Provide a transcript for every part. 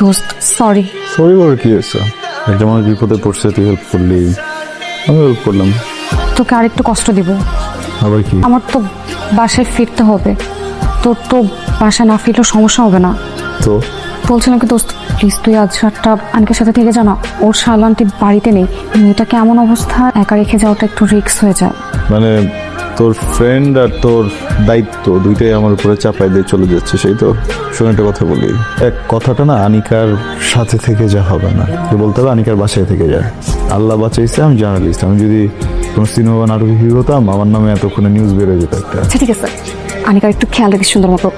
দোস্ত sorry sorry ওর কি হয়েছে? একটা মানুষ বিপদে পড়ছে তুই হেল্প করলি। আমি হেল্প করলাম। তোকে আরেকটু কষ্ট দিব। আবার কি? আমার তো বাসায় ফিরতে হবে। তোর তো বাসায় না ফিরলেও সমস্যা হবে না। তো? বলছিলাম কি দোস্ত প্লিজ তুই আজ রাতটা আনকের সাথে থেকে জানা ওর শালান্তি বাড়িতে নেই। মেয়েটাকে এমন অবস্থা? একা রেখে যাওয়াটা একটু রিস্ক হয়ে যায়। মানে তোর ফ্রেন্ড আর তোর দায়িত্ব দুইটাই আমার উপরে চাপাই দিয়ে চলে যাচ্ছে সেই তো শুনে একটা কথা বলি। এক কথাটা না আনিকার সাথে থেকে যা হবে না। বলতে হবে? আনিকার বাসায় থেকে যায় আল্লাহ বাঁচাইছে আমি জার্নালিস্ট আমি যদি কোনো সিনেমা বা নাটকে হিরো হতাম আমার নামে এতক্ষণে নিউজ বেরোয় যেত একটা। আচ্ছা ঠিক আছে। আনিকার একটু খেয়াল রাখিস সুন্দর মতো।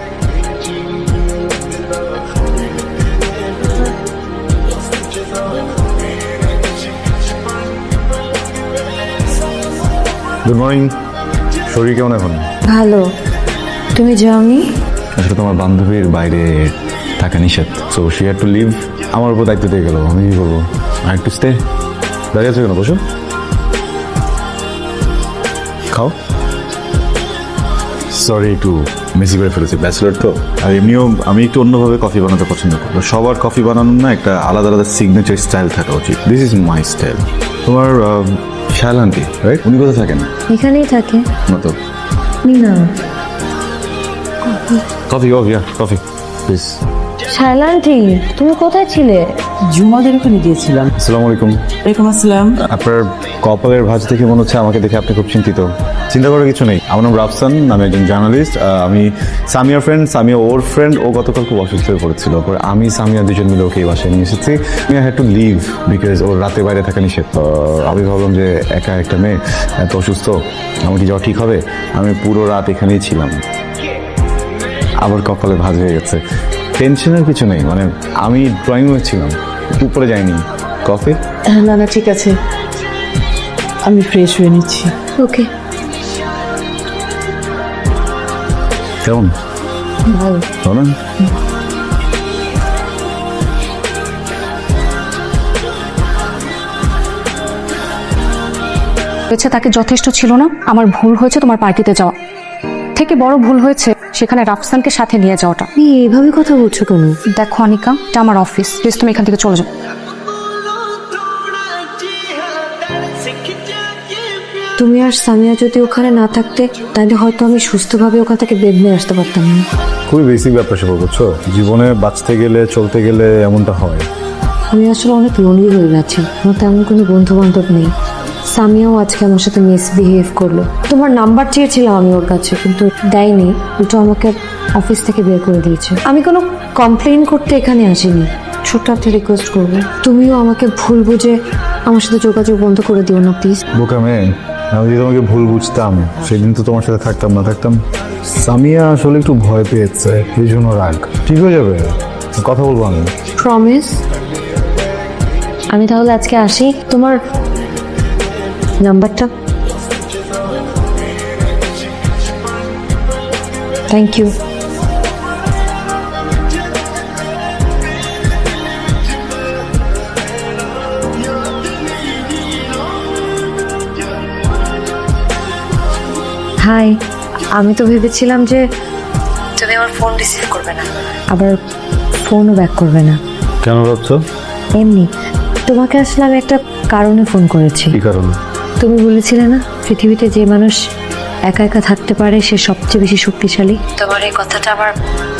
গুড মর্নিং শরীর কেমন এখন? ভালো। তুমি যাওনি? আসলে তোমার বান্ধবীর বাইরে থাকা নিষেধ। So she had to leave আমার উপর দায়িত্ব দিয়ে গেল। আমি কি করব? আর একটু স্টে দাঁড়িয়ে আছো কেন? বসো। খাও। সরি একটু মেসি করে ফেলেছি। ব্যাচেলার তো? আর এমনিও আমি একটু অন্যভাবে কফি বানাতে পছন্দ করি। সবার কফি বানানোর না একটা আলাদা আলাদা সিগনেচার স্টাইল থাকা উচিত। দিস ইজ মাই স্টাইল তোমার শাল আন্টি রাইট উনি কোথায় থাকেন? এখানেই থাকে। মতো। তো না coffee coffee coffee please Shailanti তুমি কোথায় ছিলে? জুমাদের ওখানে গিয়েছিলাম। আসসালামু আলাইকুম। ওয়ালাইকুম আসসালাম। আপনার কপালের ভাঁজ দেখে মনে হচ্ছে আমাকে দেখে আপনি খুব চিন্তিত। চিন্তা করার কিছু নেই। আমার নাম রাফসান আমি একজন জার্নালিস্ট। আমি সামিয়ার ফ্রেন্ড সামিয়া ওর ফ্রেন্ড ও গতকাল খুব অসুস্থ হয়ে পড়েছিল। পরে আমি সামিয়া দুজন মিলে ওকে এই বাসায় নিয়ে এসেছি। আমি হ্যাড টু লিভ বিকজ ওর রাতে বাইরে থাকা নিষেধ। আমি ভাবলাম যে একা একটা মেয়ে এত অসুস্থ আমার কি যাওয়া ঠিক হবে? আমি পুরো রাত এখানেই ছিলাম। আবার কপালে ভাঁজ হয়ে গেছে। টেনশনের কিছু নেই মানে আমি ড্রয়িং রুমে ছিলাম উপরে যাইনি। কফি? না না ঠিক আছে। আমি ফ্রেশ হয়ে নিচ্ছি। ওকে। কেমন? ভালো। বলেন। হয়েছে তাকে যথেষ্ট ছিল না আমার ভুল হয়েছে তোমার পার্টিতে যাওয়া। থেকে বড় ভুল হয়েছে। সেখানে রাফসানকে সাথে নিয়ে যাওয়াটা। তুমি এইভাবে কথা বলছো কেন? দেখো অনিকা এটা আমার অফিস প্লিজ তুমি এখান থেকে চলে যাও। তুমি আর সামিয়া যদি ওখানে না থাকতে তাহলে হয়তো আমি সুস্থভাবে ওখান থেকে বেদ নিয়ে আসতে পারতাম না। খুবই বেসিক ব্যাপার সেবা বুঝছ? জীবনে বাঁচতে গেলে চলতে গেলে এমনটা হয়। আমি আসলে অনেক লোনলি হয়ে গেছি। আমার তেমন কোনো বন্ধু বান্ধব নেই। সামিয়াও আজকে আমার সাথে মিসবিহেভ করল। তোমার নাম্বার চেয়েছিলাম আমি ওর কাছে কিন্তু দেয়নি উল্টো আমাকে অফিস থেকে বের করে দিয়েছে। আমি কোনো কমপ্লেন করতে এখানে আসিনি। ছোট্ট একটা রিকোয়েস্ট করব। তুমিও আমাকে ভুল বুঝে আমার সাথে যোগাযোগ বন্ধ করে দিও না প্লিজ বোকা মেয়ে আমি যদি তোমাকে ভুল বুঝতাম সেদিন তো তোমার সাথে থাকতাম না থাকতাম। সামিয়া আসলে একটু ভয় পেয়েছে এই জন্য রাগ। ঠিক হয়ে যাবে কথা বলব আমি। প্রমিস আমি তাহলে আজকে আসি। তোমার নাম্বারটা। থ্যাংক ইউ হাই আমি তো ভেবেছিলাম যে তুমি আমার ফোন রিসিভ করবে না। আবার ফোনও ব্যাক করবে না। কেন ভাবছ? এমনি তোমাকে আসলে আমি একটা কারণে ফোন করেছি। কি কারণ? তুমি বলেছিলে না পৃথিবীতে যে মানুষ একা একা থাকতে পারে সে সবচেয়ে বেশি শক্তিশালী? তোমার এই কথাটা আমার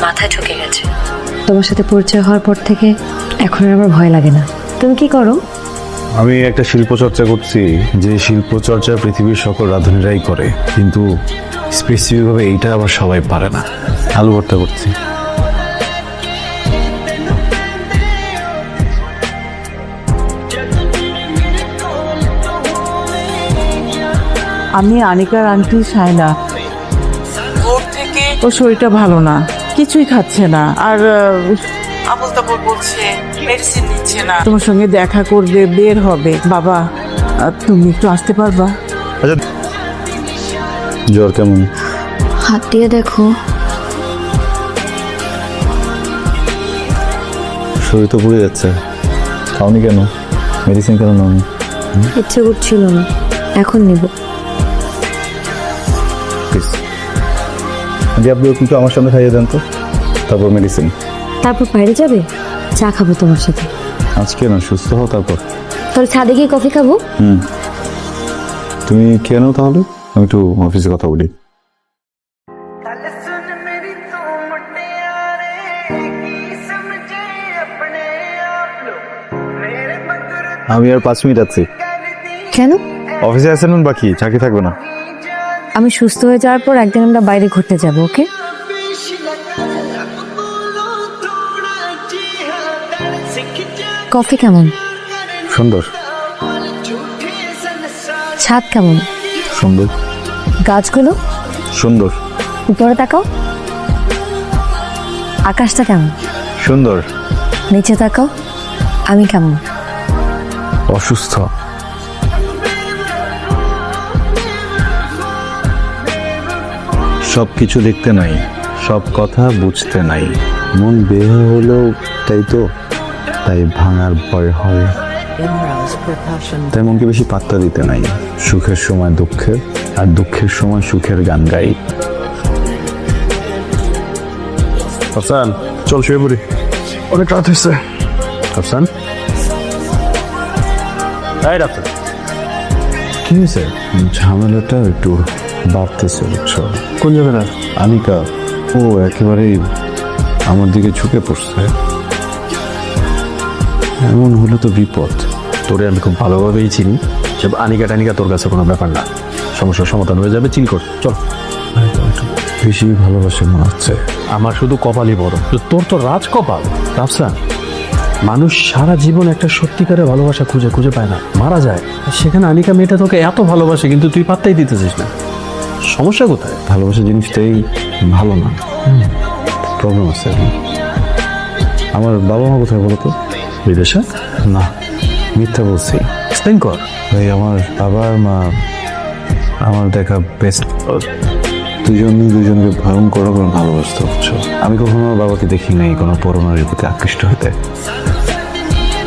মাথায় ঢুকে গেছে। তোমার সাথে পরিচয় হওয়ার পর থেকে এখন আর আমার ভয় লাগে না। তুমি কি করো? আমি একটা শিল্প চর্চা করছি যে শিল্প চর্চা পৃথিবীর সকল রাঁধুনিরাই করে কিন্তু স্পেসিফিকভাবে এইটা আবার সবাই পারে না। আলু ভর্তা করছি। আমি আনিকার আন্টি ভোর থেকে ও শরীরটা ভালো না কিছুই খাচ্ছে না আর আবল তাবল বলছে মেডিসিন নিচ্ছে না। তোমার সঙ্গে দেখা করবে বের হবে। বাবা তুমি একটু আসতে পারবা? আচ্ছা জ্বর কেমন? হাত দিয়ে দেখো। শরীর তো পুড়ে যাচ্ছে। খাওনি কেন? মেডিসিন কেন নাও ইচ্ছে করছিল না। এখন নিব। প্লিজ। কিন্তু আমার সামনে খাইয়ে দেন তো? তারপর মেডিসিন তারপর বাইরে যাবে? চা খাব তোমার সাথে। আজকে না সুস্থ হও তারপর। তাহলে ছাদে গিয়ে কফি খাব? হুম। তুমি খেয়ে নাও তাহলে আমি একটু অফিসে কথা বলি। আমি আর পাঁচ মিনিট আছি। কেন? অফিসে আসেন বাকি চাকরি থাকবে না। আমি সুস্থ হয়ে যাওয়ার পর একদিন আমরা বাইরে ঘুরতে যাব ওকে? কফি কেমন? সুন্দর। ছাদ কেমন? সুন্দর। গাছগুলো? সুন্দর। উপরে তাকাও। আকাশটা কেমন? সুন্দর। নিচে তাকাও। আমি কেমন? অসুস্থ। সব কিছু দেখতে নাই সব কথা বুঝতে নাই। মন বেহ হলেও তাই তো তাই ভাঙার ভয় হয়। তাই মনকে বেশি পাত্তা দিতে নাই। সুখের সময় দুঃখের আর দুঃখের সময় সুখের গান গাই। হাসান চল শুয়ে পড়ি। অনেক রাত হয়েছে। হাসান? এই ডাক্তার কি হয়েছে? ঝামেলাটা একটু বাড়তেছে বুঝছ? কোন না? আনিকা ও একেবারেই আমার দিকে ঝুঁকে পড়ছে। এমন হলো তো বিপদ। তোরে আমি খুব ভালোভাবেই চিনি। যে আনিকা টানিকা তোর কাছে কোনো ব্যাপার না। সমস্যার সমাধান হয়ে যাবে চিল কর। চল। বেশি ভালোবাসে মনে হচ্ছে। আমার শুধু কপালই বড়। তোর তো রাজ কপাল রাফসান মানুষ সারা জীবন একটা সত্যিকারের ভালোবাসা খুঁজে খুঁজে পায় না। মারা যায়। সেখানে আনিকা মেয়েটা তোকে এত ভালোবাসে কিন্তু তুই পাত্তাই দিতেছিস না। সমস্যা কোথায়? ভালোবাসা জিনিসটাই ভালো না। প্রবলেম আছে আমার বাবা মা কোথায় বলতো? বিদেশে? না মিথ্যা বলছি। এক্সপ্লেন কর। ভাই আমার বাবার মা আমার দেখা বেস্ট দুজনই দুজনকে ভয়ঙ্কর করে ভালোবাসতে আমি কখনো বাবাকে দেখি নাই কোনো পরনারীর প্রতি আকৃষ্ট হতে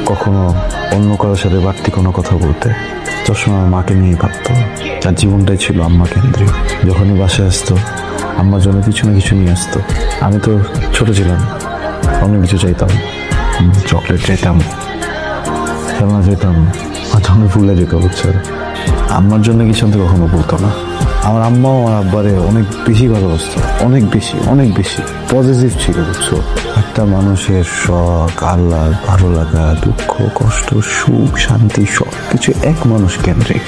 কখনো অন্য কারোর সাথে বাড়তি কোনো কথা বলতে। সবসময় মাকে নিয়ে ভাবত। তার জীবনটাই ছিল আম্মা কেন্দ্রিক। যখনই বাসে আসতো, আম্মার জন্য কিছু না কিছু নিয়ে আসতো। আমি তো ছোট ছিলাম অনেক কিছু চাইতাম। চকলেট চাইতাম, খেলনা চাইতাম হয়তো আমি ভুলে যেত, বুঝছ? আম্মার জন্য কিছু আমি কখনো বলতো না। আমার আম্মাও আমার আব্বারে অনেক বেশি ভালোবাসতো। অনেক বেশি অনেক বেশি। পজিটিভ ছিল, বুঝছ? একটা মানুষের শখ আল্লাহ ভালো লাগা, দুঃখ, কষ্ট, সুখ, শান্তি সব কিছু এক মানুষ কেন্দ্রিক।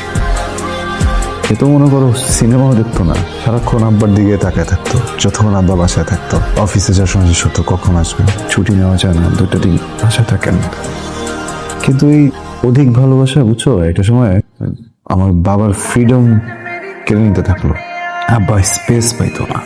এ তো মনে করো সিনেমাও দেখতো না। সারাক্ষণ আব্বার দিকে তাকায় থাকতো, যতক্ষণ আব্বা বাসায় থাকতো। অফিসে সময় জিজ্ঞেস করতো, কখন আসবে? ছুটি নেওয়া যায় না, দুটো দিন বাসায় থাকেন। কিন্তু এই অধিক ভালোবাসা, বুঝছ? একটা সময় আমার বাবার ফ্রিডম কেড়ে নিতে থাকল। আব্বা স্পেস পাইতো না।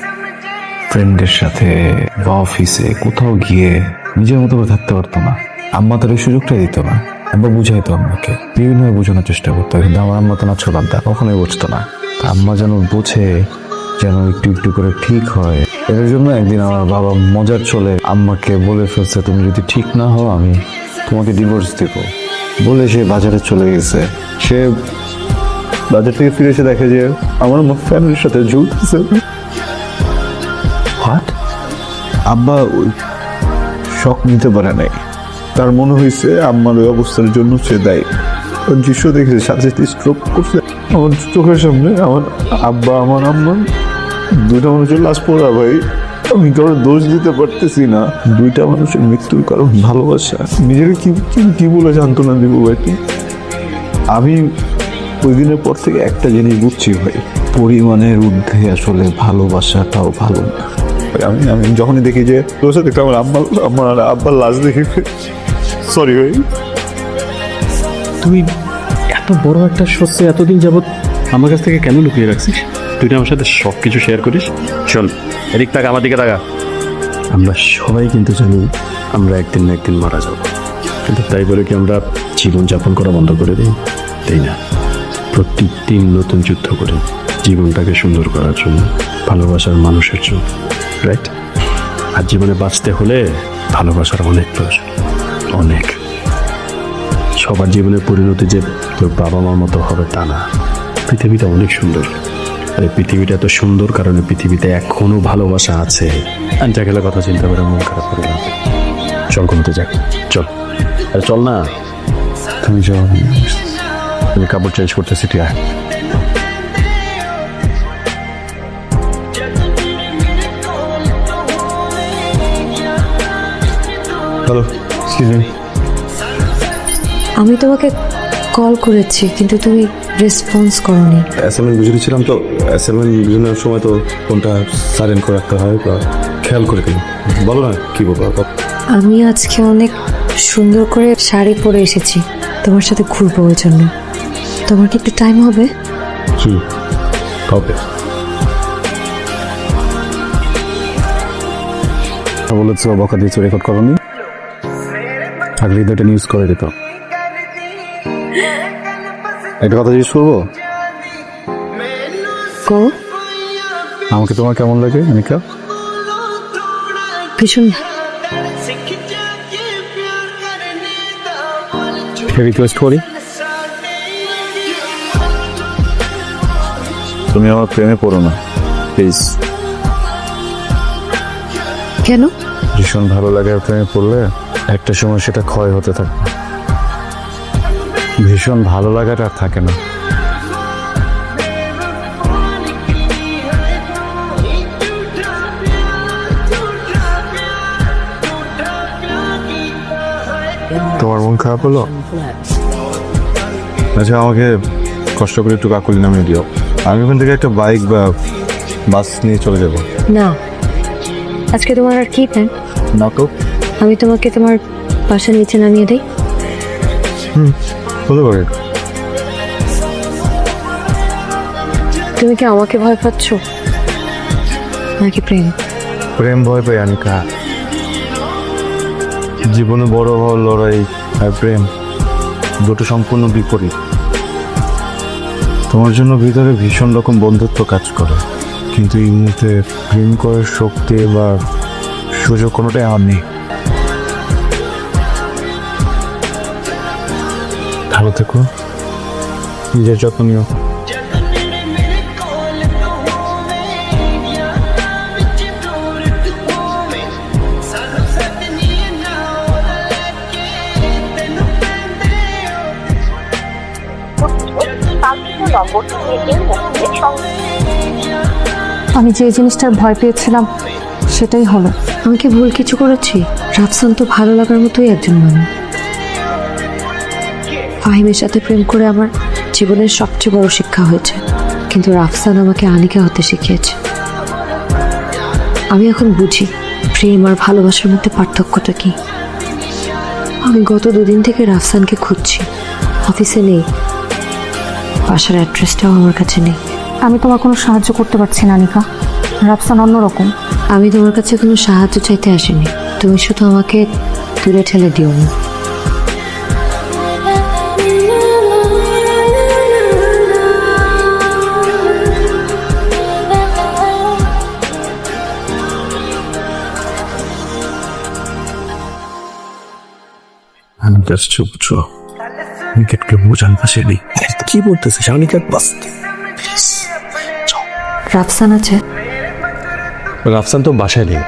ফ্রেন্ডের সাথে বা অফিসে কোথাও গিয়ে নিজের মতো করে থাকতে পারতো না। আম্মা তার এই সুযোগটাই দিত না। আব্বা বুঝাইতো আম্মাকে। বিভিন্নভাবে বোঝানোর চেষ্টা করতো। কিন্তু আমার আম্মা তো না ছোট আব্বা কখনোই বুঝতো না। আম্মা যেন বোঝে, যেন একটু একটু করে ঠিক হয়। এর জন্য একদিন আমার বাবা মজার চলে আম্মাকে বলে ফেলছে, তুমি যদি ঠিক না হও, আমি তোমাকে ডিভোর্স দেব। বলে সে বাজারে চলে গেছে। সে বাজার থেকে ফিরে এসে দেখে যে আমার আমার ফ্যামিলির সাথে ঝুলতেছে। হোয়াট আব্বা ওই শখ নিতে পারে নাই। তার মনে হয়েছে আম্মার ওই অবস্থার জন্য সে দায়ী। ওর দৃশ্য দেখেছে সাথে স্ট্রোক করছে। আমার চোখের সামনে আমার আব্বা আমার আম্মা দুইটা মানুষের লাশ পড়া ভাই। আমি কারও দোষ দিতে পারতেছি না। দুইটা মানুষের মৃত্যুর কারণ ভালোবাসা। নিজের কি কি- বলে সান্ত্বনা দিব ভাই আমি ওই দিনের পর থেকে একটা জিনিস বুঝছি ভাই পরিমাণের ঊর্ধ্বে আসলে ভালোবাসাটাও ভালো না। আমি আমি যখনই দেখি যে তোর সাথে একটা আমার আম্মা আমার আব্বার লাশ দেখি সরি ভাই। তুই এত বড় একটা সত্য এতদিন যাবৎ আমার কাছ থেকে কেন লুকিয়ে রাখছিস? তুই না আমার সাথে সব কিছু শেয়ার করিস? শোন এদিক টাকা আমার দিকে টাকা আমরা সবাই কিন্তু জানি আমরা একদিন না একদিন মারা যাব। কিন্তু তাই বলে কি আমরা জীবনযাপন করা বন্ধ করে দিই? তাই না? প্রত্যেক দিন নতুন যুদ্ধ করে জীবনটাকে সুন্দর করার জন্য, ভালোবাসার মানুষের জন্য রাইট আর জীবনে বাঁচতে হলে ভালোবাসার অনেক প্রয়োজন, অনেক। সবার জীবনের পরিণতি যে তোর বাবা মার মতো হবে তা না। পৃথিবীটা অনেক সুন্দর। আর এই পৃথিবীটা এত সুন্দর কারণে পৃথিবীতে এখনও ভালোবাসা আছে। আনটা গেলে কথা চিন্তা করে মন খারাপ করে না চল ঘুমতে যাক। চল। আরে চল না। তুমি যাও। তুমি কাপড় চেঞ্জ করতেছি তুই আয় হ্যালো এক্সকিউজ মি আমি তোমাকে কল করেছি কিন্তু তুমি রেসপন্স করনি। অ্যাসাইনমেন্ট বুঝে দিচ্ছিলাম তো অ্যাসাইনমেন্ট বুঝানোর সময় তো ফোনটা সাইলেন্ট করে রাখতে হয় বা খেয়াল করে দিন বলো না কি বলব আমি আজকে অনেক সুন্দর করে শাড়ি পরে এসেছি তোমার সাথে ঘুরবো ওই জন্য। তোমার কি একটু টাইম হবে? হুম হবে। বলেছ বকা দিয়েছ রেকর্ড করনি? আগে এটা নিউজ করে দিত। একটা কথা জিজ্ঞেস করব? কো? আমাকে তোমার কেমন লাগে অনিকা? ভীষণ। রিকোয়েস্ট করি। তুমি আমার প্রেমে পড়ো না প্লিজ কেন? ভীষণ ভালো লাগে আর প্রেমে পড়লে একটা সময় সেটা ক্ষয় হতে থাকে। ভীষণ ভালো লাগাটা আর থাকে না। তোমার মন খারাপ হলো? আচ্ছা আমাকে কষ্ট করে একটু কাকুলি নামিয়ে দিও। আমি ওখান থেকে একটা বাইক বা বাস নিয়ে চলে যাব। না। আজকে তোমার আর কি প্ল্যান না তো আমি তোমাকে তোমার বাসার নিচে নামিয়ে দেই। হতে পারে। তুমি কি আমাকে ভয় পাচ্ছ? নাকি প্রেম? প্রেম ভয় পাই আনিকা জীবনে বড় হওয়ার লড়াই আর প্রেম দুটো সম্পূর্ণ বিপরীত। তোমার জন্য ভিতরে ভীষণ রকম বন্ধুত্ব কাজ করে। কিন্তু এই মুহূর্তে প্রেম করার শক্তি বা সুযোগ কোনোটাই আমার নেই। ভালো থেকো। নিজের যত্ন নিও। আমি যে জিনিসটার ভয় পেয়েছিলাম, সেটাই হলো আমি কি ভুল কিছু করেছি? রাফসান তো ভালো লাগার মতোই একজন মানুষ। ফাহিমের সাথে প্রেম করে আমার জীবনের সবচেয়ে বড় শিক্ষা হয়েছে। কিন্তু রাফসান আমাকে আনিকা হতে শিখিয়েছে। আমি এখন বুঝি, প্রেম আর ভালোবাসার মধ্যে পার্থক্যটা কি। আমি গত দুদিন থেকে রাফসানকে খুঁজছি। অফিসে নেই বাসার অ্যাড্রেসটাও আমার কাছে নেই। আমি তোমার কোনো সাহায্য করতে পারছি না নিকা। রাফসান অন্যরকম। আমি তোমার কাছে কোনো সাহায্য চাইতে আসিনি। তুমি শুধু আমাকে দূরে ঠেলে দিও না। আমি জাস্ট চুপ চো নিকেটকে বোঝান পাশে নেই কি বলতেছে শানিকাট বাস রাফসান আছে? রাফসান তো বাসায় নেই।